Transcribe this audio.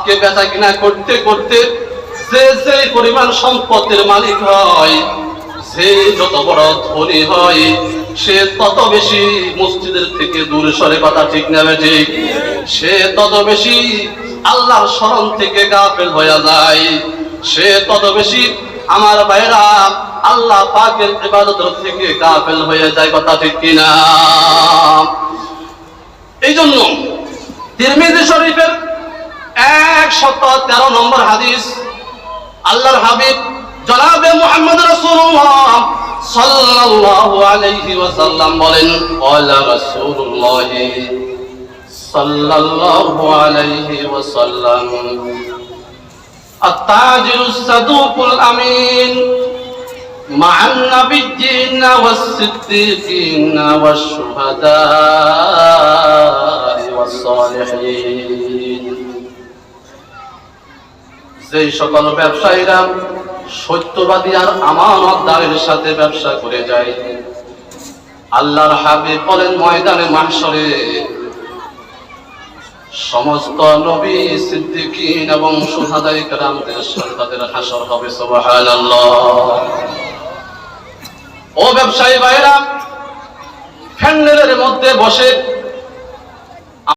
আজকে বেচা কিনা করতে করতে যে যে পরিমাণ সম্পদের মালিক হয়, যে যত বড় ধনী হয়, সে তত বেশি মসজিদের থেকে দূরে সরে কথা ঠিক নেবে ঠিক। সে তত বেশি আল্লাহর স্মরণ থেকে গাফেল হয়ে যায়। সে তত বেশি আমার ভাইরা আল্লাহ পাকের ইবাদতের থেকে গাফেল হয়ে যায় কথা ঠিক কিনা। এই জন্য তিরমিজি শরীফের শত তেরো নম্বর হাদিস আল্লাহর হাবিব জনাবে মুহাম্মদ রাসূলুল্লাহ সাল্লাল্লাহু আলাইহি ওয়াসাল্লাম বলেন ক্বালা রাসূলুল্লাহ সাল্লাল্লাহু আলাইহি ওয়াসাল্লাম التاجر الصدوق الأمين مع النبيين والصديقين والشهداء والصالحين যেই সকল ব্যবসায়ীরা সত্যবাদী আর আমানতদারের সাথে ব্যবসা করে যায়, আল্লাহর হাবিব বলেন, ময়দানে মাহশরে সমস্ত নবী সিদ্দিকিন এবং সুহাদাই কেরামদের সন্তাদের হাসর হবে ও ব্যবসায়ী ভাইরা ফ্যান্ডেলের মধ্যে বসে